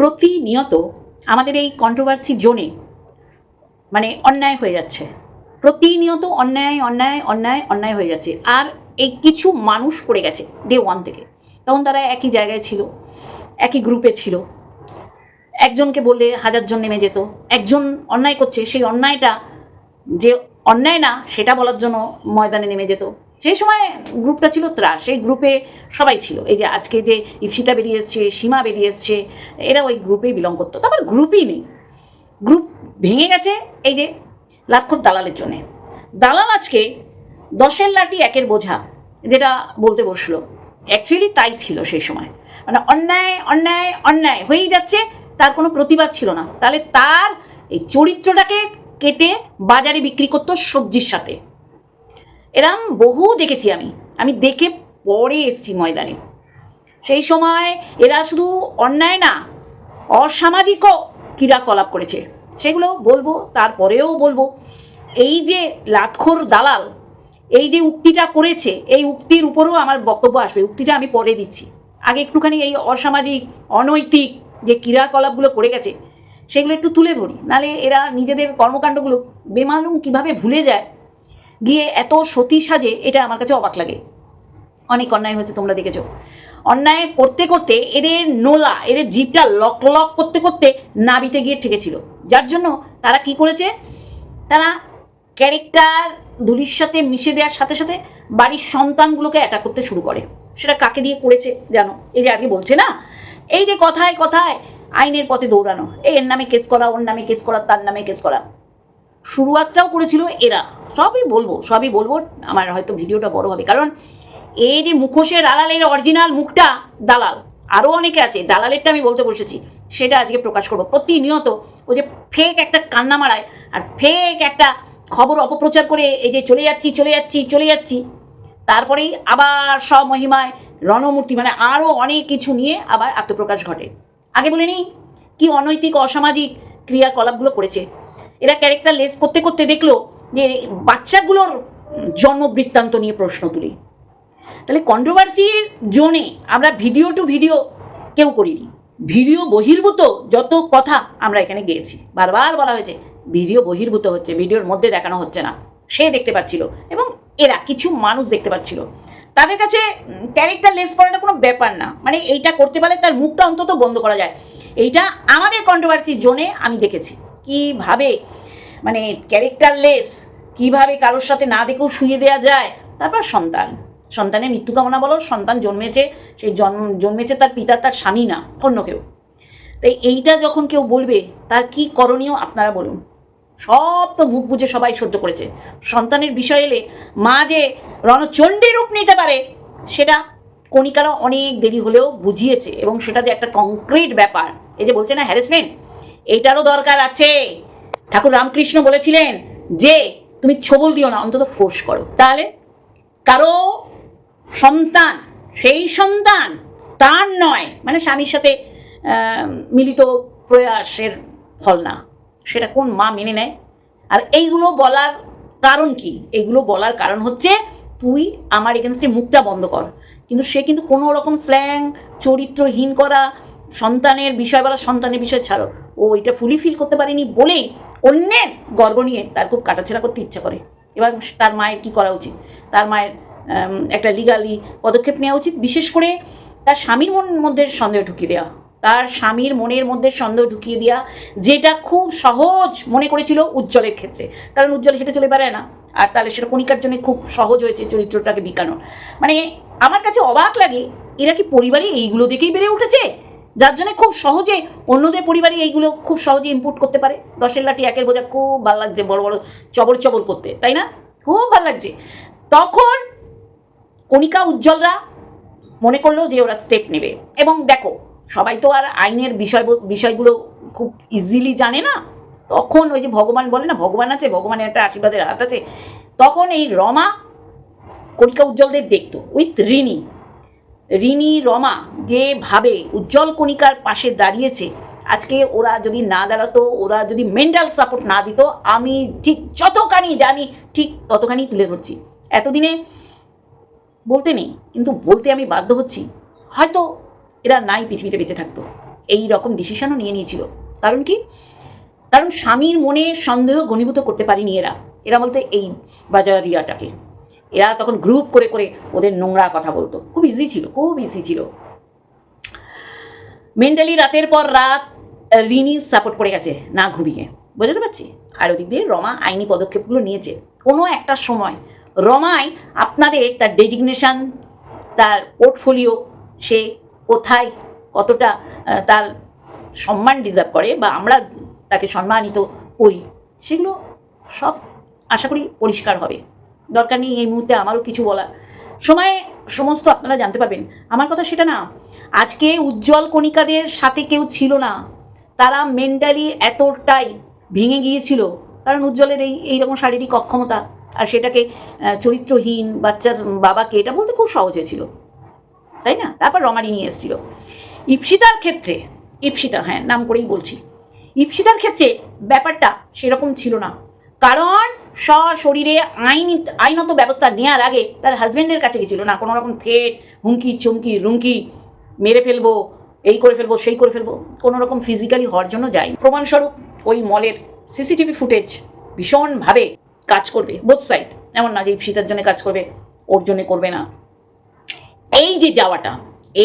প্রতিনিয়ত আমাদের এই কন্ট্রোভার্সি জোনে মানে অন্যায় হয়ে যাচ্ছে। প্রতিনিয়ত অন্যায় অন্যায় অন্যায় অন্যায় হয়ে যাচ্ছে। আর এই কিছু মানুষ পড়ে গেছে ডে ওয়ান থেকে। তখন তারা একই জায়গায় ছিল, একই গ্রুপে ছিল। একজনকে বললে হাজারজন নেমে যেত। একজন অন্যায় করছে, সেই অন্যায়টা যে অন্যায় না, সেটা বলার জন্য ময়দানে নেমে যেত। সেই সময় গ্রুপটা ছিল ত্রাস, সেই গ্রুপে সবাই ছিল। এই যে আজকে যে ইপসিতা বেরিয়ে এসছে, সীমা বেরিয়ে এসছে, এরা ওই গ্রুপে বিলং করতো। তারপর গ্রুপই নেই। গ্রুপ ভেঙে গেছে এই যে লাক্ষর দালালের জন্যে। দালাল আজকে দশের লাঠি, একের বোঝা, যেটা বলতে বসল। অ্যাকচুয়ালি তাই ছিল সেই সময়। মানে অন্যায় অন্যায় অন্যায় হয়েই যাচ্ছে, তার কোনো প্রতিবাদ ছিল না। তাহলে তার এই চরিত্রটাকে কেটে বাজারে বিক্রি করতো সবজির সাথে। এরম বহু দেখেছি আমি। আমি দেখে পরে এসছি ময়দানে। সেই সময় এরা শুধু অন্যায় না অসামাজিকও ক্রিয়াকলাপ করেছে। সেগুলো বলব, তারপরেও বলব। এই যে লাটখোর দালাল, এই যে উক্তিটা করেছে, এই উক্তির উপরেও আমার বক্তব্য আসবে। উক্তিটা আমি পরে দিচ্ছি। আগে একটুখানি এই অসামাজিক, অনৈতিক যে ক্রিয়াকলাপগুলো করে গেছে, সেগুলো একটু তুলে ধরি। নালে এরা নিজেদের কর্মকাণ্ডগুলো বেমালুম কীভাবে ভুলে যায় গিয়ে এত সতী সাজে এটা আমার কাছে অবাক লাগে। অনেক অন্যায় হয়েছে তোমরা দেখেছ। অন্যায় করতে করতে এদের নোলা, এদের জিভটা লক লক করতে করতে নাবিতে গিয়ে ঠেকেছিল। যার জন্য তারা কি করেছে? তারা ক্যারেক্টার ধুলির সাথে মিশে দেওয়ার সাথে সাথে বাড়ির সন্তানগুলোকে অ্যাটাক করতে শুরু করে। সেটা কাকে দিয়ে করেছে জানো? এই যে আজকে বলছে না? এই যে কথায় কথায় আইনের পথে দৌড়ানো। এর নামে কেস করা, ওর নামে কেস করা, তার নামে কেস করা। শুরুয়াতটাও করেছিল এরা। সবই বলব সবই বলব, আমার হয়তো ভিডিওটা বড় হবে। কারণ এই যে মুখোশের আড়ালের অরিজিনাল মুখটা দালাল আরও অনেকে আছে, দালালেরটা আমি বলতে বসেছি, সেটা আজকে প্রকাশ করব। প্রতিনিয়ত ও যে ফেক একটা কান্না মারায়, আর ফেক একটা খবর অপপ্রচার করে এই যে চলে যাচ্ছি চলে যাচ্ছি চলে যাচ্ছি, তারপরেই আবার সব মহিমায় রণমূর্তি মানে আরও অনেক কিছু নিয়ে আবার আত্মপ্রকাশ ঘটে। আগে বলে নিই, কি অনৈতিক, অসামাজিক ক্রিয়াকলাপগুলো করেছে। এরা ক্যারেক্টার লেস করতে করতে দেখল যে বাচ্চাগুলোর জন্ম বৃত্তান্ত নিয়ে প্রশ্ন তুলি। তাহলে কন্ট্রোভার্সির জোনে আমরা ভিডিও টু ভিডিও কেউ করিনি। ভিডিও বহির্ভূত যত কথা আমরা এখানে গেয়েছি। বারবার বলা হয়েছে ভিডিও বহির্ভূত হচ্ছে ভিডিওর মধ্যে দেখানো হচ্ছে না। সে দেখতে পাচ্ছিল এবং এরা কিছু মানুষ দেখতে পাচ্ছিল। তাদের কাছে ক্যারেক্টার লেস করাটা কোনো ব্যাপার না। মানে এইটা করতে পারলে তার মুখটা অন্তত বন্ধ করা যায়। এইটা আমাদের কন্ট্রোভার্সি জোনে আমি দেখেছি। কীভাবে মানে ক্যারেক্টারলেস কীভাবে কারোর সাথে না দেখেও শুয়ে দেওয়া যায়? তারপর সন্তান। সন্তানের মৃত্যু কামনা বলো, সন্তান জন্মেছে সেই জন্ম জন্মেছে তার পিতা, তার স্বামী না, অন্য কেউ। তাই এইটা যখন কেউ বলবে, তার কি করণীয় আপনারা বলুন। সব তো মুখ বুঝে সবাই সহ্য করেছে। সন্তানের বিষয় এলে মা যে রণচণ্ডী রূপ নিতে পারে, সেটা কণিকারা অনেক দেরি হলেও বুঝিয়েছে এবং সেটা যে একটা কংক্রিট ব্যাপার। এই যে বলছে না হ্যারাসমেন্ট, এইটারও দরকার আছে। ঠাকুর রামকৃষ্ণ বলেছিলেন যে, তুমি ছবল দিও না, অন্তত ফোর্স করো। তাহলে কারও সন্তান, সেই সন্তান তার নয় মানে স্বামীর সাথে মিলিত প্রয়াসের ফল না। সেটা কোন মা মেনে নেয়? আর এইগুলো বলার কারণ কি? এইগুলো বলার কারণ হচ্ছে, তুই আমার এগেনস্টে মুখটা বন্ধ কর। কিন্তু সে কিন্তু কোনো রকম স্ল্যাং চরিত্রহীন করা, সন্তানের বিষয় বলা, সন্তানের বিষয় ছাড়ো। ও এটা ফুলি ফিল করতে পারেনি বলেই অন্যের গর্ব নিয়ে তার খুব কাটাছেড়া করতে ইচ্ছা করে। এবার তার মায়ের কি করা উচিত? তার মায়ের একটা লিগালি পদক্ষেপ নেওয়া উচিত, বিশেষ করে তার স্বামীর মনের মধ্যে সন্দেহ ঢুকিয়ে দেওয়া তার স্বামীর মনের মধ্যে সন্দেহ ঢুকিয়ে দেওয়া যেটা খুব সহজ মনে করেছিল উজ্জ্বলের ক্ষেত্রে। কারণ উজ্জ্বল হেঁটে চলে বেড়ায় না। আর তাহলে সেটা কণিকার জন্য খুব সহজ হয়েছে চরিত্রটাকে বিকানো মানে আমার কাছে অবাক লাগে, এরা কি পরিবারে এইগুলো দেখেই বেড়ে উঠেছে? যার জন্য খুব সহজে অন্যদের পরিবারে এইগুলো খুব সহজে ইম্পোর্ট করতে পারে। দশের লাঠি একের বোঝা খুব ভালো লাগছে বড় বড় চবর চবর করতে, তাই না? খুব ভালো লাগছে। তখন কণিকা উজ্জ্বলরা মনে করল যে ওরা স্টেপ নেবে। এবং দেখো, সবাই তো আর আইনের বিষয় বিষয়গুলো খুব ইজিলি জানে না। তখন ওই যে ভগবান বলে না, ভগবান আছে, ভগবানের একটা আশীর্বাদের হাত আছে। তখন এই রমা কণিকা উজ্জ্বলদের দেখতো, উইথ রিনি। রিনি, রমা যেভাবে উজ্জ্বল কণিকার পাশে দাঁড়িয়েছে, আজকে ওরা যদি না দাঁড়াতো, ওরা যদি মেন্টাল সাপোর্ট না দিত, আমি ঠিক যতখানি জানি, ঠিক ততখানি তুলে ধরছি। এতদিনে বলতে নেই, কিন্তু বলতে আমি বাধ্য হচ্ছি। হয়তো এরা নাই পৃথিবীতে বেঁচে থাকতো। এই রকম ডিসিশনও নিয়ে নিয়েছিল। কারণ কি? কারণ স্বামীর মনে সন্দেহ ঘনীভূত করতে পারিনি এরা। এরা বলতে এই বাজারিয়াটাকে এরা তখন গ্রুপ করে করে ওদের নোংরা কথা বলতো। খুব ইজি ছিল, খুব ইজি ছিল। মেন্টালি রাতের পর রাত, রিনি সাপোর্ট করে গেছে না ঘুমিয়ে। বোঝাতে পারছি? আর ওদিক দিয়ে রমা আইনি পদক্ষেপগুলো নিয়েছে। কোনো একটা সময় রমাই আপনাদের তার ডেজিগনেশন তার পোর্টফোলিও সে কোথায় কতটা তার সম্মান ডিজার্ভ করে বা আমরা তাকে সম্মানিত করি, সেগুলো সব আশা করি পরিষ্কার হবে। দরকার নেই এই মুহূর্তে আমারও কিছু বলার। সময়ে সমস্ত আপনারা জানতে পারবেন, আমার কথা সেটা না। আজকে উজ্জ্বল কণিকাদের সাথে কেউ ছিল না। তারা মেন্টালি এতটাই ভেঙে গিয়েছিল, কারণ উজ্জ্বলের এই এইরকম শারীরিক অক্ষমতা আর সেটাকে চরিত্রহীন বাচ্চার বাবাকে এটা বলতে খুব সহজ হয়েছিল। তাই না? তারপর রমারি নিয়ে এসেছিল। ইপসিতার ক্ষেত্রে, ইপসিতা হ্যাঁ নাম করেই বলছি। ইপসিতার ক্ষেত্রে ব্যাপারটা সেরকম ছিল না। কারণ সশরীরে আইন, আইনত ব্যবস্থা নেওয়ার আগে তার হাজব্যান্ডের কাছে গেছিল, না, কোনো রকম থ্রেট হুমকি, চুমকি, রুমকি, মেরে ফেলব, এই করে ফেলব, সেই করে ফেলব, কোনো রকম ফিজিক্যালি হওয়ার জন্য যাই প্রমাণস্বরূপ ওই মলের সিসিটিভি ফুটেজ ভীষণভাবে কাজ করবে বোথ সাইড এমন না যে ইপসিতার জন্য কাজ করবে, ওর জন্য করবে না। এই যে যাওয়াটা,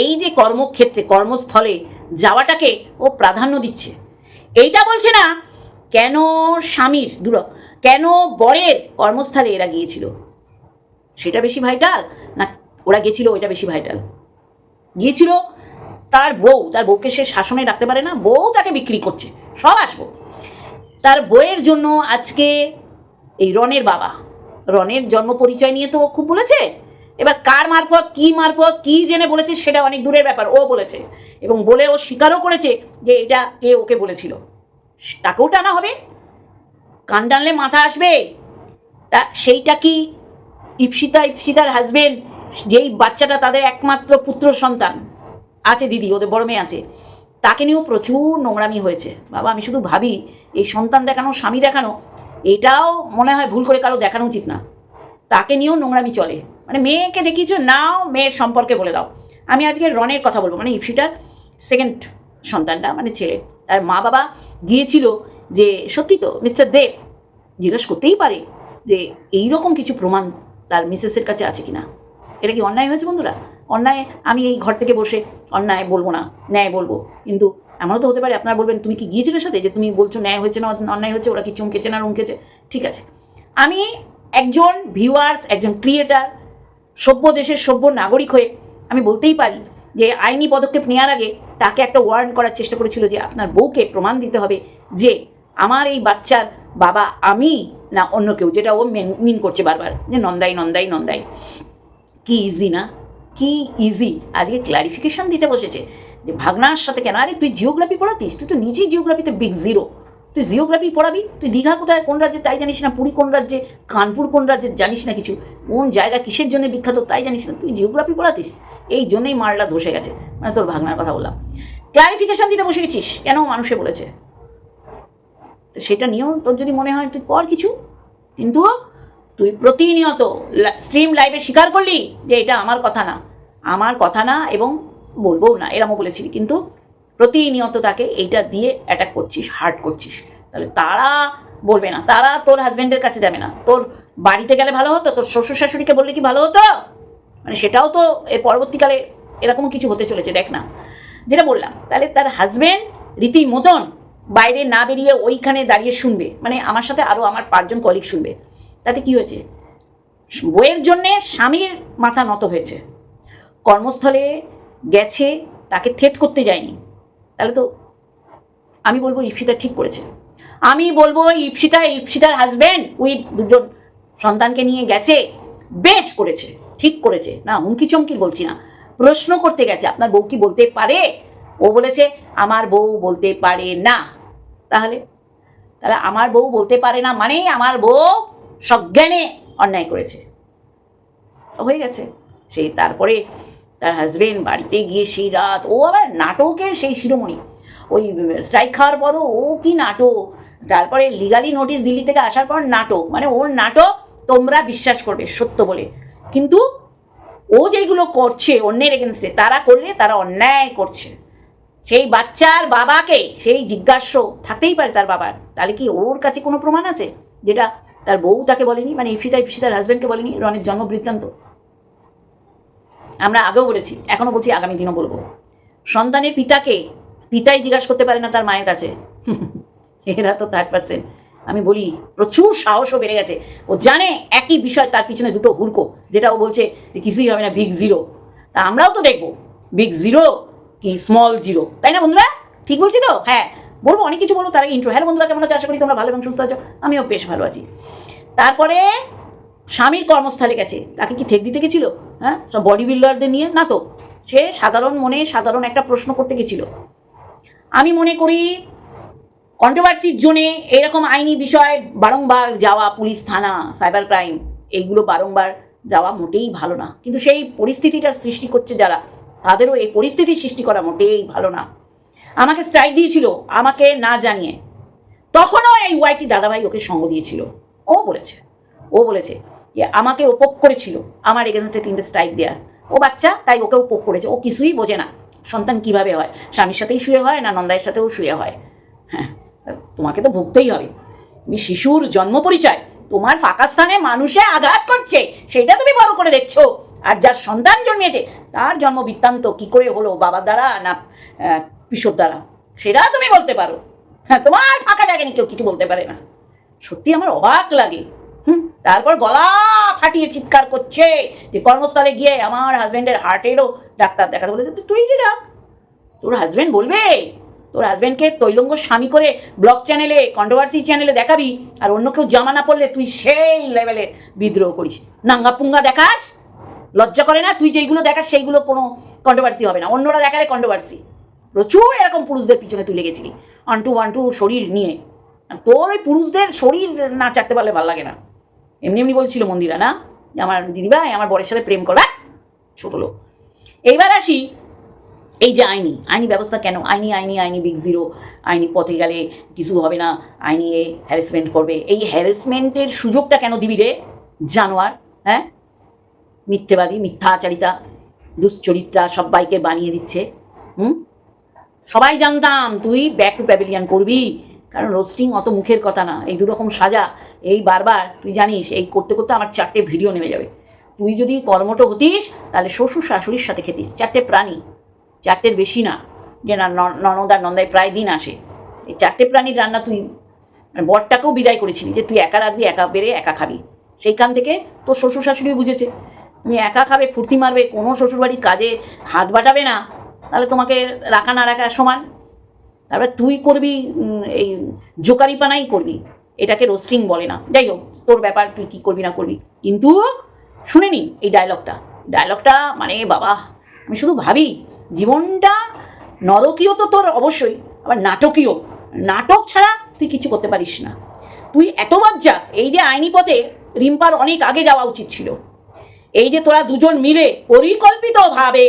এই যে কর্মক্ষেত্রে, কর্মস্থলে যাওয়াটাকে ও প্রাধান্য দিচ্ছে, এইটা বলছে না, কেন স্বামীর, দূর কেন বরের কর্মস্থলে এরা গিয়েছিল? সেটা বেশি ভাইটাল না ওরা গেছিল ওইটা বেশি ভাইটাল গিয়েছিল তার বউ, তার বউকে সে শাসনে রাখতে পারে না, বউ তাকে বিক্রি করছে, সব আসব। তার বইয়ের জন্য আজকে এই রনের বাবা, রনের জন্ম পরিচয় নিয়ে তো ও খুব বলেছে। এবার কার মারফত, কি মারফত, কি জেনে বলেছে সেটা অনেক দূরের ব্যাপার, ও বলেছে। এবং বলে ও স্বীকারও করেছে যে এটা কে ওকে বলেছিল। তাকেও টানা হবে কান টানলে মাথা আসবে। তা সেইটা কি ইপসিতা, ইপসিতার হাজবেন্ড যেই বাচ্চাটা তাদের একমাত্র পুত্র সন্তান। আছে দিদি, ওদের বড় মেয়ে আছে। তাকে নিয়েও প্রচুর নোংরামি হয়েছে। বাবা, আমি শুধু ভাবি, এই সন্তান দেখানো, স্বামী দেখানো, এটাও মনে হয় ভুল করে কারও দেখানো উচিত না। তাকে নিয়েও নোংরামি চলে। মানে মেয়েকে দেখিয়েছো, নাও মেয়ের সম্পর্কে বলে দাও। আমি আজকে রনের কথা বলব। মানে ইপসিটার সেকেন্ড সন্তানটা মানে ছেলে। তার মা বাবা গিয়েছিল যে সত্যি তো মিস্টার দেব জিজ্ঞেস করতেই পারে যে এই রকম কিছু প্রমাণ তার মিসেসের কাছে আছে কিনা? এটা কি অন্যায় হয়েছে বন্ধুরা? অন্যায় আমি এই ঘর থেকে বসে অন্যায় বলব না, ন্যায় বলব। কিন্তু এমনও তো হতে পারে আপনারা বলবেন, তুমি কি গিয়েছিলে সাথে? যে তুমি বলছো ন্যায় হয়েছে না অন্যায় হচ্ছে ওরা কি চমকেছে না রুমকেছে ঠিক আছে। আমি একজন ভিউয়ার্স একজন ক্রিয়েটার সভ্য দেশের সভ্য নাগরিক হয়ে আমি বলতেই পারি যে আইনি পদক্ষেপ নেওয়ার আগে তাকে একটা ওয়ার্ন করার চেষ্টা করেছিল যে আপনার বউকে প্রমাণ দিতে হবে যে আমার এই বাচ্চার বাবা আমি না অন্য কেউ? যেটা ও মিন করছে বারবার, যে নন্দাই নন্দাই নন্দাই। কি ইজি না? কি ইজি আজকে ক্লারিফিকেশন দিতে বসেছে। যে ভাগনার সাথে কেন? আরে তুই জিওগ্রাফি পড়াতিস? তুই তো নিজেই জিওগ্রাফিতে বিগ জিরো তুই জিওগ্রাফি পড়াবি? তুই দীঘা কোথায়? কোন রাজ্যে? তাই জানিস না। পুরী কোন রাজ্যে? কানপুর কোন রাজ্যে? জানিস না কিছু। কোন জায়গা কিসের জন্য বিখ্যাত? তাই জানিস না। তুই জিওগ্রাফি পড়াতিস? এই জন্যই মালটা ধসে গেছে। মানে তোর ভাগনার কথা বললাম। ক্লারিফিকেশন দিতে বসে গেছিস? কেন মানুষে বলেছে? তো সেটা নিয়েও তোর যদি মনে হয় তুই কর কিছু। কিন্তু তুই প্রতিনিয়ত স্ট্রিম লাইভে স্বীকার করলি যে এটা আমার কথা না। আমার কথা না এবং বলবও না, এরমও বলেছিলি। কিন্তু প্রতিনিয়ত তাকে এইটা দিয়ে অ্যাটাক করছিস হার্ট করছিস। তাহলে তারা বলবে না। তারা তোর হাজব্যান্ডের কাছে যাবে না। তোর বাড়িতে গেলে ভালো হতো, তোর শ্বশুর শাশুড়িকে বললে কি ভালো হতো? মানে সেটাও তো এর পরবর্তীকালে এরকম কিছু হতে চলেছে, দেখ না। যেটা বললাম, তাহলে তার হাজব্যান্ড রীতি মতন বাইরে না বেরিয়ে ওইখানে দাঁড়িয়ে শুনবে। মানে আমার সাথে আরও আমার পাঁচজন কলিগ শুনবে। তাতে কি হয়েছে? বইয়ের জন্যে স্বামীর মাথা নত হয়েছে। কর্মস্থলে গেছে, তাকে থেট করতে যায়নি। তাহলে তো আমি বলব ইপসিতা ঠিক করেছে। আমি বলব ইপসিতা, ইপসিতার হাজব্যান্ড উইথ দুজন সন্তানকে নিয়ে গেছে, বেশ করেছে, ঠিক করেছে। না হুমকি চমকি বলছি না। প্রশ্ন করতে গেছে, আপনার বউ কি বলতে পারে? ও বলেছে, আমার বউ বলতে পারে না। তাহলে? তাহলে আমার বউ বলতে পারে না মানে আমার বউ সজ্ঞানে অন্যায় করেছে। হয়ে গেছে। সেই তারপরে তার হাজবেন্ড বাড়িতে গিয়ে সেই রাত, ও আবার নাটকের সেই শিরোমণি। ওই স্ট্রাইক খাওয়ার পরও ও কি নাটক? তারপরে লিগালি নোটিশ দিল্লি থেকে আসার পর নাটক। মানে ওর নাটক তোমরা বিশ্বাস করবে, সত্য বলে। কিন্তু ও যেগুলো করছে অন্যের এগেনস্টে তারা করলে তারা অন্যায় করছে। সেই বাচ্চার বাবাকে সেই জিজ্ঞাস্য থাকতেই পারে তার বাবার। তাহলে কি ওর কাছে কোনো প্রমাণ আছে? যেটা তার বউ তাকে বলেনি মানে ইফিতা ইফিসি তার হাজব্যান্ডকে বলেনি রনের জন্ম বৃত্তান্ত। আমরা আগেও বলেছি, এখনও বলছি, আগামী দিনও বলব। সন্তানের পিতাকে পিতাই জিজ্ঞাসা করতে পারে না তার মায়ের কাছে। এরা তো থার্ড পার্সেন্ট আমি বলি, প্রচুর সাহসও বেড়ে গেছে। ও জানে একই বিষয়, তার পিছনে দুটো হুড়কো, যেটা ও বলছে যে কিছুই হবে না বিগ জিরো তা আমরাও তো দেখব বিগ জিরো কি স্মল জিরো তাই না বন্ধুরা? ঠিক বলছি তো? হ্যাঁ বলব, অনেক কিছু বলব, তার ইন্ট্রো হ্যালো বন্ধুরা, কেমন আছো? আশা করি তোমরা ভালো এবং সুস্থ আছো। আমিও বেশ ভালো আছি। তারপরে স্বামীর কর্মস্থলে গেছে। তাকে কি ঠেক দিতে গেছিল? হ্যাঁ সব বডি বিল্ডারদের নিয়ে? না তো। সে সাধারণ মনে সাধারণ একটা প্রশ্ন করতে গেছিল। আমি মনে করি কন্ট্রোভার্সির জন্যে এরকম আইনি বিষয় বারংবার যাওয়া, পুলিশ, থানা সাইবার ক্রাইম এইগুলো বারংবার যাওয়া মোটেই ভালো না। কিন্তু সেই পরিস্থিতিটা সৃষ্টি করছে যারা তাদেরও এই পরিস্থিতি সৃষ্টি করা মোটেই ভালো না। আমাকে স্ট্রাইক দিয়েছিল, আমাকে না জানিয়ে। তখনও এই ওয়াইটি দাদাভাই ওকে সঙ্গ দিয়েছিল। ও বলেছে ও বলেছে যে আমাকে ও পোক করেছিল, আমার এগেনস্টে তিনটে স্ট্রাইক দেওয়ার ও বাচ্চা, তাই ওকেও পোক করেছে। ও কিছুই বোঝে না। সন্তান কীভাবে হয়? স্বামীর সাথেই শুয়ে হয় না নন্দায়ের সাথেও শুয়ে হয়? হ্যাঁ তোমাকে তো ভুগতেই হবে। তুমি শিশুর জন্ম পরিচয়, তোমার ফাঁকা স্থানে মানুষে আঘাত করছে সেটা তুমি বড় করে দেখছ। আর যার সন্তান জন্মেছে তার জন্ম বৃত্তান্ত কি করে হলো? বাবার দ্বারা না পিসোর দ্বারা? সেটা তুমি বলতে পারো। হ্যাঁ তোমার ফাঁকা জায়গা কেউ কিছু বলতে পারে না। সত্যি আমার অবাক লাগে। হুম, তারপর গলা ফাটিয়ে চিৎকার করছে যে কর্মস্থলে গিয়ে আমার হাজব্যান্ডের হার্টেরও ডাক্তার দেখাতে বলেছে তুই রে ডাক। তোর হাজব্যান্ড বলবে? তোর হাজব্যান্ডকে তৈলঙ্গ স্বামী করে ব্লগ চ্যানেলে কন্ট্রোভার্সি চ্যানেলে দেখাবি, আর অন্য কেউ জামা না পড়লে তুই সেই লেভেলে বিদ্রোহ করিস। নাঙ্গা পুঙ্গা দেখাস লজ্জা করে না? তুই যেইগুলো দেখাস, সেইগুলো কোনো কন্ট্রোভার্সি হবে না। অন্যরা দেখালে কন্ট্রোভার্সি প্রচুর এরকম পুরুষদের পিছনে তুই লেগেছিলি। ওয়ান টু ওয়ান টু শরীর নিয়ে। তোর ওই পুরুষদের শরীর না চাটতে পারলে ভালো লাগে না। এমনি এমনি বলছিল মন্দিরা, না? আমার দিদিভাই, আমার বরের সাথে প্রেম করা। ছোট লোক। এইবার আসি, এই যে আইনি। আইনি ব্যবস্থা কেন? আইনি আইনি আইনি বিগ জিরো আইনি পথে গেলে কিছু হবে না। আইনি এ হ্যারাসমেন্ট করবে। এই হ্যারাসমেন্টের সুযোগটা কেন দিবি রে? জানোয়ার হ্যাঁ? মিথ্যেবাদী, মিথ্যাচারিতা, দুশ্চরিত্রা সবাইকে বানিয়ে দিচ্ছে। হুম? সবাই জানতাম, তুই ব্যাক টু প্যাভিলিয়ান করবি। কারণ রোস্টিং অত মুখের কথা না, এই দুরকম সাজা, এই বারবার, তুই জানিস, এই করতে করতে আমার চারটে ভিডিও নেমে যাবে। তুই যদি কর্মঠ হতিস, তাহলে শ্বশুর শাশুড়ির সাথে খেতিস, চারটে প্রাণী। চারটের বেশি না, যে না, ন- ননদ আর নন্দায় প্রায় দিন আসে। এই চারটে প্রাণীর রান্না তুই মানে বরটাকেও বিদায় করেছিলি যে তুই একা রাখবি একা বেড়ে একা খাবি। সেইখান থেকে তোর শ্বশুর শাশুড়ি বুঝেছে। তুমি একা খাবে, ফুর্তি মারবে, কোনো শ্বশুরবাড়ির কাজে হাত বাটাবে না, তাহলে তোমাকে রাখা না রাখা সমান। তারপরে তুই করবি এই জোকারিপানাই করবি, এটাকে রোস্টিং বলে না। যাই হোক, তোর ব্যাপার, তুই কী করবি না করবি। কিন্তু শুনে নিন এই ডায়লগটা ডায়লগটা মানে বাবা, আমি শুধু ভাবি, জীবনটা নরকীয় তো তোর অবশ্যই, আবার নাটকীয়। নাটক ছাড়া তুই কিছু করতে পারিস না। তুই এত মজ্জা এই যে আইনি পথে রিম্পার অনেক আগে যাওয়া উচিত ছিল। এই যে তোরা দুজন মিলে পরিকল্পিতভাবে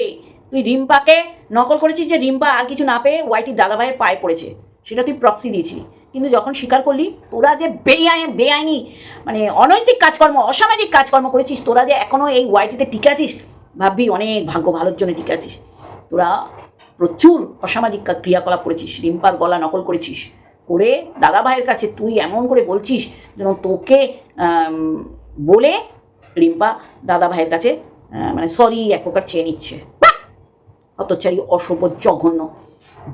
তুই রিম্পাকে নকল করেছিস যে রিম্পা আর কিছু না পেয়ে ওয়াইটির দাদাভাইয়ের পায়ে পড়েছে, সেটা তুই প্রক্সি দিয়েছিলি। কিন্তু যখন স্বীকার করলি, তোরা যে বেআইন বেআইনি মানে অনৈতিক কাজকর্ম, অসামাজিক কাজকর্ম করেছিস, তোরা যে এখনও এই ওয়াইটিতে টিকে আছিস, ভাববি অনেক ভাগ্য ভালোর জন্য টিকে আছিস। তোরা প্রচুর অসামাজিক ক্রিয়াকলাপ করেছিস, রিম্পার গলা নকল করেছিস। করে দাদা ভাইয়ের কাছে তুই এমন করে বলছিস যেন তোকে বলে রিম্পা দাদা ভাইয়ের কাছে মানে সরি এক প্রকার চেয়ে নিচ্ছে! হতচারী অসভ্য জঘন্য।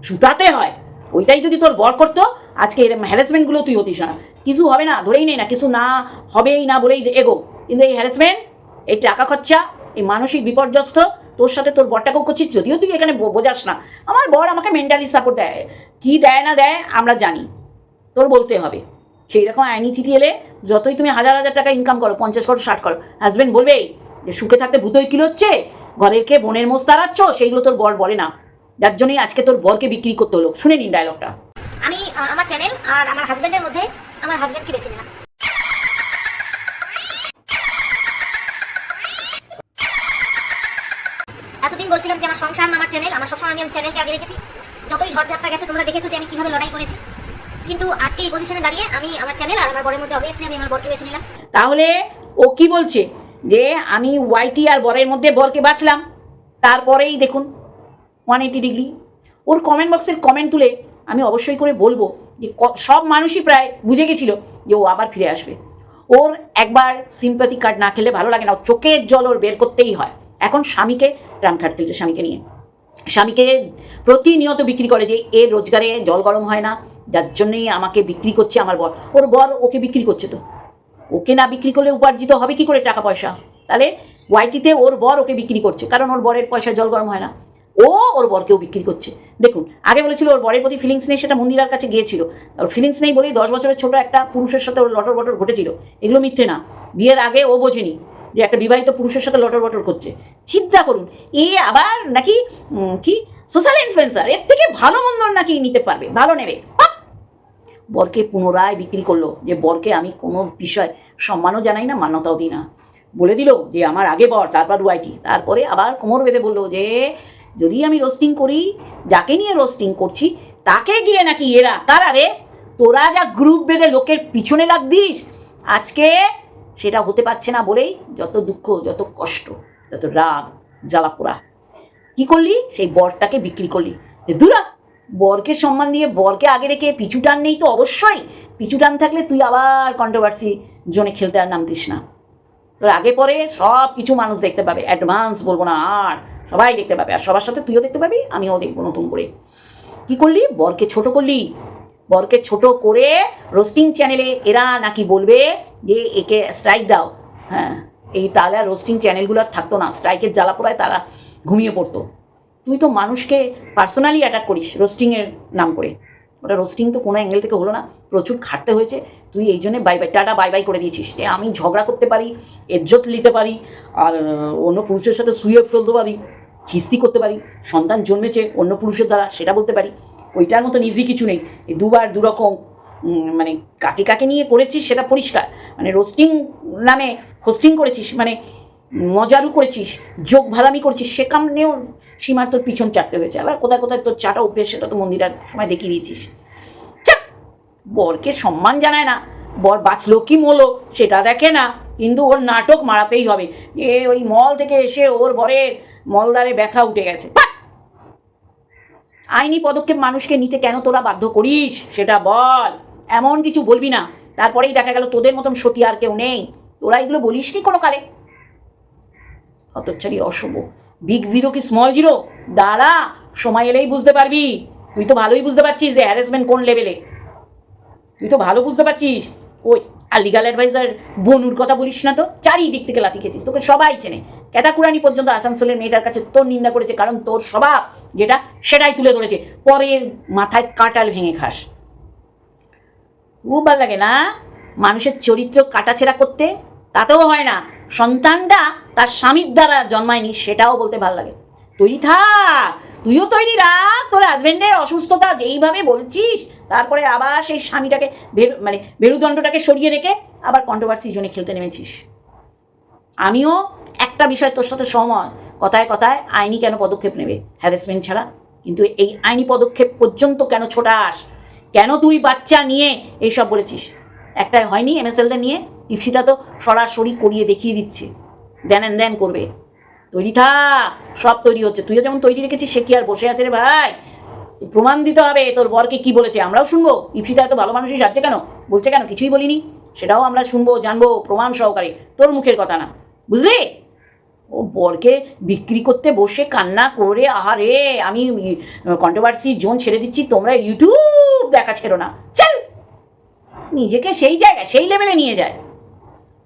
জুতাতে হয়। ওইটাই যদি তোর বর করতো আজকে এরকম হ্যারাসমেন্টগুলো তুই হতিস না। কিছু হবে না, ধরেই নেই না, কিছু না, হবেই না বলেই এগো। কিন্তু এই হ্যারাসমেন্ট এই টাকা খরচা, এই মানসিক বিপর্যস্ত, তোর সাথে তোর বরটাকেও করছিস, যদিও তুই এখানে বোঝাস না। আমার বর আমাকে মেন্টালি সাপোর্ট দেয়। কী দেয় না দেয়, আমরা জানি। তোর বলতে হবে। সেই রকম আইনি চিঠি এলে যতই তুমি হাজার হাজার টাকা ইনকাম করো, পঞ্চাশ করো, ষাট করো হাজব্যান্ড বলবে যে সুখে থাকতে ভূতই কিলো হচ্ছে? ঘরের কে বোনের মোষ তাড়াচ্ছ? সেইগুলো তোর বর বলে না। যার জন্যই আজকে তোর বরকে বিক্রি করতে হলো। শুনে নিন ডায়লগটা আমি আমার চ্যানেল আর আমার হাজবেন্ডের মধ্যে আমার হাজবেন্ডকে বেছে নিলাম। এতদিন বলছিলাম যে আমার সংসার আমার চ্যানেল আমার সবসময় আমি চ্যানেলকে আগে রেখেছি। যতই ঝড়ঝাপটা গেছে, তোমরা দেখেছ যে আমি কীভাবে লড়াই করেছি। কিন্তু আজকে এই পজিশনে দাঁড়িয়ে আমি আমার চ্যানেল আর আমার বরের মধ্যে অবভিয়াসলি আমি আমার বরকে বেছে নিলাম। তাহলে ও কি বলছে? যে আমি ওয়াইটি আর বরের মধ্যে বরকে বাঁচলাম তারপরেই দেখুন ওয়ান এইটি ডিগ্রি ওর কমেন্ট বক্সের কমেন্ট তুলে আমি অবশ্যই করে বলব যে সব মানুষই প্রায় বুঝে গেছিল যে ও আবার ফিরে আসবে। ওর একবার সিম্পাথি কার্ড না খেলে ভালো লাগে না। চোখের জল ওর বের করতেই হয়। এখন স্বামীকে রান খাট খেলছে স্বামীকে নিয়ে। স্বামীকে প্রতিনিয়ত বিক্রি করে যে এর রোজগারে জল গরম হয় না, যার জন্যেই আমাকে বিক্রি করছে আমার বর। ওর বর ওকে বিক্রি করছে তো। ওকে না বিক্রি করলে উপার্জিত হবে কি করে টাকা পয়সা? তাহলে ওয়াইটিতে ওর বর ওকে বিক্রি করছে, কারণ ওর বরের পয়সা জল গরম হয় না। ও ওর বরকেও বিক্রি করছে। দেখুন, আগে বলেছিল ওর বরের প্রতি ফিলিংস নেই, সেটা মন্দিরার কাছে গিয়েছিল। ওর ফিলিংস নেই বলেই দশ বছরের ছোট একটা পুরুষের সাথে ওর লটর বটর ঘটেছিল। এগুলো মিথ্যে না। বিয়ের আগে ও বোঝেনি যে একটা বিবাহিত পুরুষের সাথে লটর বটর করছে। চিন্তা করুন, এ আবার নাকি কি? সোশ্যাল ইনফ্লুয়েন্সার এর থেকে ভালো মন্দ নাকি নিতে পারবে, ভালো নেবে। বরকে পুনরায় বিক্রি করল, যে বরকে আমি কোনো বিষয় সম্মানও জানাই না, মান্যতাও দিই না। বলে দিল যে, আমার আগে বর, তারপর রুয়াইটি। তারপরে আবার কোমর বেঁধে বলল যে যদি আমি রোস্টিং করি, যাকে নিয়ে রোস্টিং করছি, তাকে গিয়ে নাকি এরা কারা রে, তোরা যা গ্রুপ বেঁধে লোকের পিছনে লাগদিস আজকে সেটা হতে পারছে না বলেই যত দুঃখ, যত কষ্ট, যত রাগ, জ্বালা পোড়া। কি করলি? সেই বরটাকে বিক্রি করলি। দুরা, বরকে সম্মান দিয়ে বরকে আগে রেখে পিছু টান নেই তো অবশ্যই। পিছু টান থাকলে তুই আবার কন্ট্রোভার্সি জোনে খেলতে আর নামতিস না। তোর আগে পরে সব কিছু মানুষ দেখতে পাবে। অ্যাডভান্স বলব না আর। সবাই দেখতে পাবে, আর সবার সাথে তুইও দেখতে পাবি, আমিও দেখব নতুন করে। কি করলি? বরকে ছোট করলি। বরকে ছোট করে রোস্টিং চ্যানেলে এরা নাকি বলবে যে, একে স্ট্রাইক দাও। হ্যাঁ এই তাহলে আর রোস্টিং চ্যানেলগুলো আর থাকতো না, স্ট্রাইকের জ্বালা পোড়ায় তারা ঘুমিয়ে পড়তো। তুই তো মানুষকে পার্সোনালি অ্যাটাক করিস রোস্টিংয়ের নাম করে। ওটা রোস্টিং তো কোনো অ্যাঙ্গেল থেকে হলো না, প্রচুর খাটতে হয়েছে। তুই এই জন্যে bye bye ta-ta bye bye করে দিয়েছিস যে, আমি ঝগড়া করতে পারি, এজ্জত নিতে পারি, আর অন্য পুরুষের সাথে শুয়ে ফেলতে পারি। খিস্তি করতে পারি, সন্তান জন্মেছে অন্য পুরুষের দ্বারা, সেটা বলতে পারি। ওইটার মতো ইজি কিছু নেই। দুবার দুরকম মানে কাকে কাকে নিয়ে করেছিস সেটা পরিষ্কার। মানে রোস্টিং নামে হোস্টিং করেছিস মানে মজারু করেছিস, যোগ ভালামি করছিস, সে কামনেও সীমার তোর পিছন চাটতে হয়েছে। আবার কোথায় কোথায় তোর চাটা অভ্যেস, সেটা তো মন্দিরার সময় দেখিয়ে দিয়েছিস! বরকে সম্মান জানায় না। বর বাঁচলো কি মলো সেটা দেখে না। কিন্তু ওর নাটক মারাতেই হবে। এ ওই মল থেকে এসে ওর বরের মলদারে ব্যথা উঠে গেছে। আইনি পদক্ষেপ মানুষকে নিতে কেন তোরা বাধ্য করিস? সেটা বল। এমন কিছু বলবি না। তারপরেই দেখা গেল তোদের মতন সতী আর কেউ নেই। তোরা এগুলো বলিস কি কোনো কালে? হতচ্ছাড়ি অশুভ। বিগ জিরো কি স্মল জিরো দাঁড়া সময় এলেই বুঝতে পারবি। তুই তো ভালোই বুঝতে পারছিস যে হ্যারাসমেন্ট কোন লেভেলে তুই তো ভালো বুঝতে পারছিস। ওই আর লিগাল অ্যাডভাইজার বনুর কথা বলিস না তো? চারিদিক থেকে লাথি খেতিস তোকে সবাই চেনে। ক্যাতাকুরানি পর্যন্ত আসানসোলের মেয়েটার কাছে তোর নিন্দা করেছে, কারণ তোর স্বভাব যেটা সেটাই তুলে ধরেছে। পরের মাথায় কাটাল ভেঙে খাস। খুব ভালো লাগে না? মানুষের চরিত্র কাটাছেড়া করতে? তাতেও হয় না। সন্তানটা তার স্বামীর দ্বারা জন্মায়নি, সেটাও বলতে ভালো লাগে। তৈরি থাক, তুইও তৈরি রাখ, তোর হাজবেন্ডের অসুস্থতা যেইভাবে বলছিস, তারপরে আবার সেই স্বামীটাকে মানে মেরুদণ্ডটাকে সরিয়ে রেখে আবার কন্ট্রোভার্সি জন্য খেলতে নেমেছিস। আমিও একটা বিষয় তোর সাথে সহমত কথায় কথায় আইনি কেন পদক্ষেপ নেবে? হ্যারাসমেন্ট ছাড়া। কিন্তু এই আইনি পদক্ষেপ পর্যন্ত কেন ছোটাস? কেন তুই বাচ্চা নিয়ে এইসব বলেছিস? একটাই হয়নি এমএসএলদের নিয়ে। ইপসিতা তো সরাসরি করিয়ে দেখিয়ে দিচ্ছে। দেন অ্যান্ড দেন করবে। তৈরি থাক, সব তৈরি হচ্ছে। তুইও যেমন তৈরি রেখেছিস, সে কি আর বসে আছে রে ভাই? প্রমাণ দিতে হবে, তোর বরকে কি বলেছে, আমরাও শুনব। ইপসিতা এত ভালো মানুষই যাচ্ছে কেন? বলছে কেন? কিছুই বলিনি। সেটাও আমরা শুনব, জানব, প্রমাণ সহকারে। তোর মুখের কথা না। বুঝলি? ও বরকে বিক্রি করতে বসে কান্না করে, আহারে, আমি কন্ট্রোভার্সি জোন ছেড়ে দিচ্ছি, তোমরা ইউটিউব দেখা ছেড়ো না। চল! নিজেকে সেই জায়গায়, সেই লেভেলে নিয়ে যায়।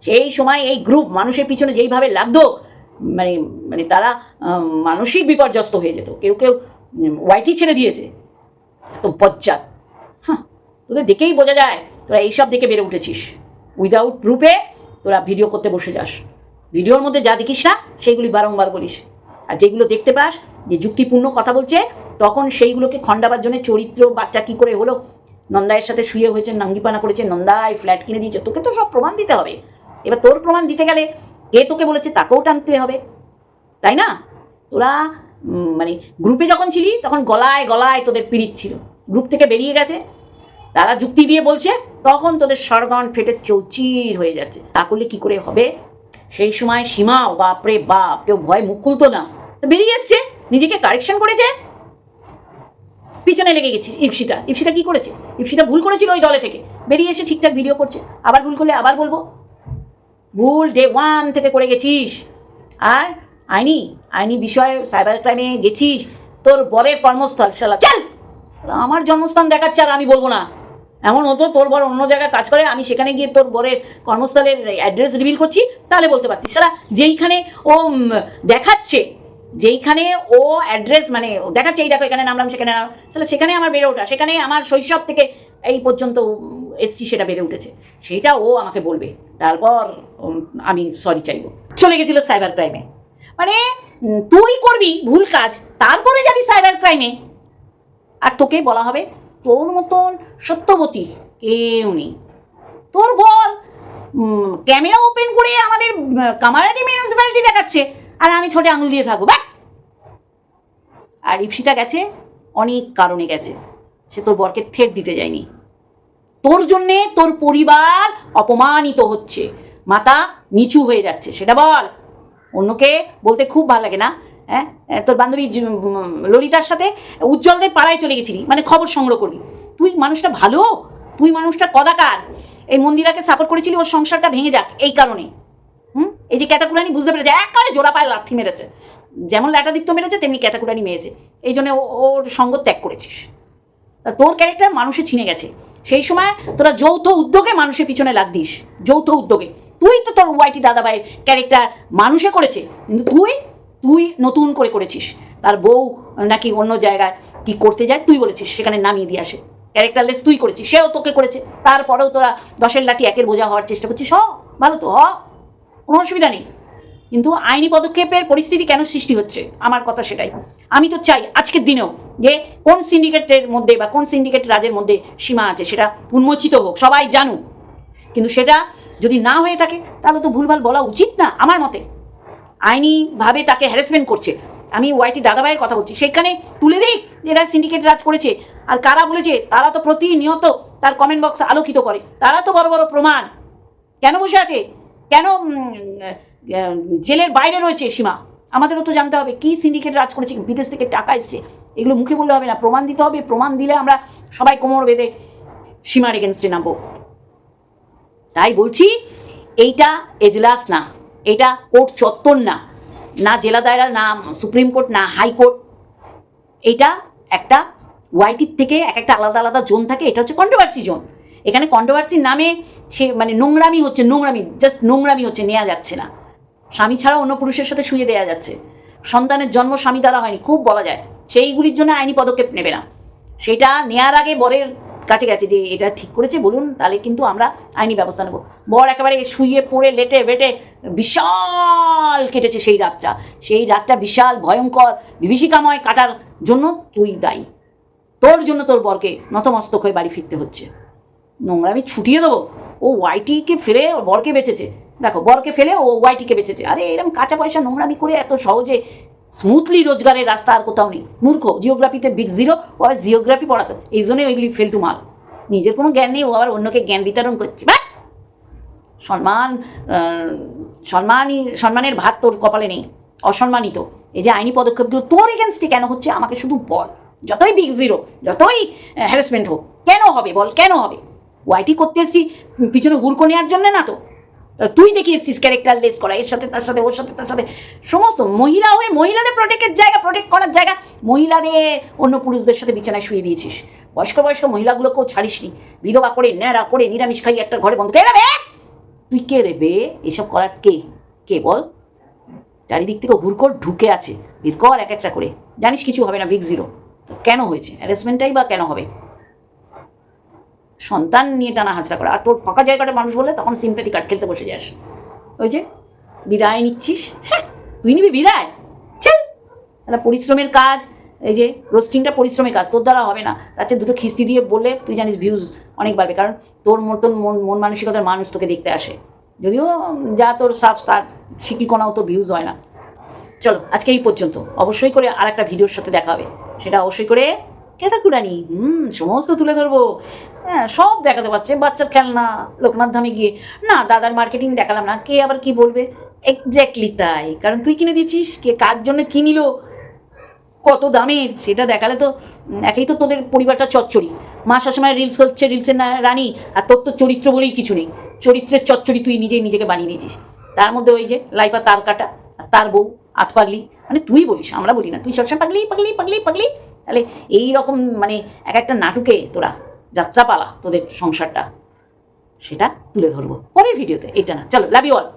সেই সময় এই গ্রুপ মানুষের পিছনে যেইভাবে লাগতো মানে মানে তারা মানসিক বিপর্যস্ত হয়ে যেত। কেউ কেউ ওয়াইটি ছেড়ে দিয়েছে। তো বজ্জাত। হ্যাঁ তোদের দেখেই বোঝা যায়, তোরা এইসব দেখে বেড়ে উঠেছিস। উইদাউট প্রুফে তোরা ভিডিও করতে বসে যাস। ভিডিওর মধ্যে যা দেখিস না, সেইগুলি বারংবার বলিস। আর যেগুলো দেখতে পাস, যে যুক্তিপূর্ণ কথা বলছে, তখন সেইগুলোকে খণ্ডাবার জন্য চরিত্র বাচ্চা কি করে হলো? নন্দায়ের সাথে শুয়ে হয়েছে, নাঙ্গিপানা করেছে, নন্দায় ফ্ল্যাট কিনে দিয়েছে, তোকে তো সব প্রমাণ দিতে হবে। এবার তোর প্রমাণ দিতে গেলে কে তোকে বলেছে, তাকেও টানতে হবে। তাই না? তোরা মানে গ্রুপে যখন ছিলি, তখন গলায় গলায় তোদের পিরিত ছিল। গ্রুপ থেকে বেরিয়ে গেছে। তারা যুক্তি দিয়ে বলছে, তখন তোদের সরগণ ফেটে চৌচির হয়ে যাচ্ছে। তা করলে কি করে হবে? সেই সময় সীমাও বাপরে বাপ, কেউ ভয় মুখ খুলতো না। বেরিয়ে এসছে, নিজেকে কারেকশন করেছে। পিছনে লেগে গেছিস ইপসিতা। ইপসিতা কি করেছে? ইপসিতা ভুল করেছিল ওই দলে থেকে। বেরিয়ে এসে ঠিকঠাক ভিডিও করছে। আবার ভুল করলে আবার বলব। ভুল ডে ওয়ান থেকে করে গেছিস। আর আইনি আইনি বিষয়ে সাইবার ক্রাইমে গেছিস। তোর বরের কর্মস্থল, শালা। চল! আমার জন্মস্থান দেখাচ্ছে আর আমি বলব না। এমন হতো, তোর বর অন্য জায়গায় কাজ করে, আমি সেখানে গিয়ে তোর বরের কর্মস্থলের অ্যাড্রেস রিভিল করছি, তাহলে বলতে পারতিস। শালা, যেইখানে ও দেখাচ্ছে, যেইখানে ও অ্যাড্রেস মানে দেখাচ্ছে, এই দেখো, এখানে নামলাম, সেখানে নামলাম তাহলে সেখানে আমার বেড়ে ওঠা, সেখানে আমার শৈশব থেকে এই পর্যন্ত এসছি, সেটা বেড়ে উঠেছে। সেইটা ও আমাকে বলবে। তারপর আমি সরি চাইব। চলে গেছিল সাইবার ক্রাইমে মানে তুই করবি ভুল কাজ, তারপরে যাবি সাইবার ক্রাইমে আর তোকে বলা হবে তোর মতন সত্যবতী কেউ নেই। তোর বল ক্যামেরা ওপেন করে আমাদের কামারাটি মিউনিসিপ্যালিটি দেখাচ্ছে, আর আমি ছোটে আঙুল দিয়ে থাকব বা আর ইপসিতা গেছে, অনেক কারণে গেছে। সে তোর বরকে থেট দিতে যায়নি। তোর জন্যে তোর পরিবার অপমানিত হচ্ছে। মাথা নিচু হয়ে যাচ্ছে, সেটা বল। অন্যকে বলতে খুব ভালো লাগে না। হ্যাঁ? তোর বান্ধবী ললিতার সাথে উজ্জ্বলদের পাড়ায় চলে গেছিলি মানে খবর সংগ্রহ করবি। তুই মানুষটা ভালো? তুই মানুষটা কদাকার। এই মন্দিরাকে সাপোর্ট করেছিলি, ওর সংসারটা ভেঙে যাক, এই কারণে। হুম? এই যে ক্যাতাকুরানি বুঝতে পেরেছে, একেবারে জোড়া পায়ে লাথি মেরেছে। যেমন ল্যাটাদিত্য মেরেছে, তেমনি ক্যাতাকুরানি মেরেছে। এই জন্য ওর সঙ্গ ত্যাগ করেছিস। তোর ক্যারেক্টার মানুষে ছিনে গেছে। সেই সময় তোরা যৌথ উদ্যোগে মানুষের পিছনে লাগ দিস, যৌথ উদ্যোগে। তুই তো তোর ওয়াইটি দাদাভাইয়ের ক্যারেক্টার মানুষে করেছে, কিন্তু তুই তুই নতুন করে করেছিস। তার বউ নাকি অন্য জায়গায় কি করতে যায়, তুই বলেছিস, সেখানে নামিয়ে দিয়ে আসে। ক্যারেক্টারলেস তুই করেছিস, সেও তোকে করেছে। তারপরেও তোরা দশের লাঠি একের বোঝা হওয়ার চেষ্টা করছিস, হ, ভালো তো, হ, কোনো অসুবিধা নেই। কিন্তু আইনি পদক্ষেপের পরিস্থিতি কেন সৃষ্টি হচ্ছে? আমার কথা সেটাই। আমি তো চাই আজকের দিনেও যে কোন সিন্ডিকেটের মধ্যে বা কোন সিন্ডিকেট রাজের মধ্যে সীমা আছে, সেটা উন্মোচিত হোক, সবাই জানুক। কিন্তু সেটা যদি না হয়ে থাকে, তাহলে তো ভুলভাল বলা উচিত না, আমার মতে। আইনিভাবে তাকে হ্যারাসমেন্ট করছে। আমি ওয়াইটি দাদাভাইয়ের কথা বলছি। সেখানে তুলে দিই এরা সিন্ডিকেট রাজ করেছে। আর কারা বলেছে? তারা তো প্রতিনিয়ত তার কমেন্ট বক্স আলোকিত করে। তারা তো বড় বড় প্রমাণ। কেন বসে আছে? কেন জেলের বাইরে রয়েছে সীমা? আমাদেরও তো জানতে হবে কি সিন্ডিকেট রাজ করেছে, বিদেশ থেকে টাকা এসছে। এগুলো মুখে বললে হবে না। প্রমাণ দিতে হবে। প্রমাণ দিলে আমরা সবাই কোমর বেঁধে সীমার এগেনস্টে নামবো। তাই বলছি, এইটা এজলাস না। এটা কোর্ট চত্বর না না জেলা দায়রা, না সুপ্রিম কোর্ট, না হাইকোর্ট এটা একটা ওয়াইটির থেকে এক একটা আলাদা আলাদা জোন থাকে, এটা হচ্ছে কন্ট্রোভার্সি জোন। এখানে কন্ট্রোভার্সির নামে সে মানে নোংরামি হচ্ছে, নোংরামি জাস্ট নোংরামি হচ্ছে নেওয়া যাচ্ছে না। স্বামী ছাড়া অন্য পুরুষের সাথে শুয়ে দেওয়া যাচ্ছে। সন্তানের জন্ম স্বামী দ্বারা হয়নি, খুব বলা যায়। সেইগুলির জন্য আইনি পদক্ষেপ নেবে না। সেটা নেয়ার আগে বরের কাছে গেছে যে এটা ঠিক করেছে, বলুন, তাহলে কিন্তু আমরা আইনি ব্যবস্থা নেব। বর একেবারে শুয়ে পড়ে, লেটে বেটে বিশাল কেটেছে সেই রাতটা। সেই রাতটা বিশাল ভয়ঙ্কর, বিভীষিকাময় কাটার জন্য তুই দায়ী। তোর জন্য তোর বরকে নতমস্তক হয়ে বাড়ি ফিরতে হচ্ছে। নোংরামি ছুটিয়ে দেবো। ও ওয়াইটিকে ফেলে ওর বরকে বেঁচেছে। দেখো, বরকে ফেলে ও ওয়াইটিকে বেঁচেছে। আরে এরকম কাঁচা পয়সা নোংরামি করে এত সহজে স্মুথলি রোজগারের রাস্তা আর কোথাও নেই। মূর্খ জিওগ্রাফিতে বিগ জিরো ও আবার জিওগ্রাফি পড়াতো। এই জন্যই ওইগুলি ফেল টু মাল নিজের কোনো জ্ঞান নেই, ও আবার অন্যকে জ্ঞান বিতরণ করছে। সম্মান সম্মানই সম্মানের ভাত তোর কপালে নেই। অসম্মানিত। এই যে আইনি পদক্ষেপগুলো তোর এগেনস্টে কেন হচ্ছে, আমাকে শুধু বল। যতই বিগ জিরো যতই হ্যারাসমেন্ট হোক, কেন হবে বল, কেন হবে? ওয়াইটি করতে এসছি, পিছনে হুড়কো নেওয়ার জন্য না তা? তুই দেখি এসছিস ক্যারেক্টার লেস করা, এর সাথে, তার সাথে, ওর সাথে, তার সাথে। সমস্ত মহিলা হয়ে মহিলাদের প্রোটেক্টের জায়গা প্রোটেক্ট করার জায়গা। মহিলাদের, অন্য পুরুষদের সাথে বিছানায় শুয়ে দিয়েছিস। বয়স্ক বয়স্ক মহিলাগুলোকেও ছাড়িসনি। বিধবা করে, ন্যাড়া করে, নিরামিষ খাই একটা ঘরে বন্ধ করে তুই কে দেবে এসব করার কে? কে বল? চারিদিক থেকে হুড়কোর ঢুকে আছে। বের কর এক একটা করে। জানিস কিছু হবে না বিগ জিরো কেন হয়েছে? হ্যারাসমেন্টটাই বা কেন হবে? সন্তান নিয়ে টানা হাজরা করা। আর তোর ফাঁকা জায়গাটা মানুষ বলে তখন সিম্পেথি কাট খেলতে বসে যাস। ওই যে, বিদায় নিচ্ছিস? হ্যাঁ তুই নিবি বিদায়? চল পরিশ্রমের কাজ, এই যে রোস্টিংটা পরিশ্রমের কাজ, তোর দ্বারা হবে না। তার চেয়ে দুটো খিস্তি দিয়ে বললে তুই জানিস ভিউজ অনেক বাড়বে। কারণ তোর মতন মন মন মানসিকতার মানুষ তোকে দেখতে আসে। যদিও যা তোর সাফ তার শিকিকোনাও তোর ভিউজ হয় না। চলো, আজকে এই পর্যন্ত। অবশ্যই করে আর একটা ভিডিওর সাথে দেখা হবে। সেটা অবশ্যই করে কেতাকুড়ানি? হুম, সমস্ত তুলে ধরবো। হ্যাঁ সব দেখাতে পারছে, বাচ্চার খেলনা লোকনাথ ধামে গিয়ে। না, দাদার মার্কেটিং দেখালাম না, কে আবার কি বলবে? এক্স্যাক্টলি তাই, কারণ তুই কিনে দিচ্ছিস কে কার জন্য কিনিল কত দামের, সেটা দেখালে তো একেই তো তোদের পরিবারটা চচ্চড়ি। মা সবসময় রিলস হচ্ছে রিলসের রানী, আর তোর তো চরিত্র বলেই কিছু নেই। চরিত্রের চচ্চড়ি তুই নিজেই নিজেকে বানিয়ে নিয়েছিস তার মধ্যে ওই যে, লাইফা তার কাটা তার বউ আত পাগলি মানে তুই বলিস, আমরা বলি না। তুই সবসময় পাগলি পাগলি পাগলি পাগলি। তাহলে এই রকম মানে এক একটা নাটকে তোরা যাত্রাপালা তোদের সংসারটা, সেটা তুলে ধরবো। পরের ভিডিওতে এটা না। চলো লাভ ইউ অল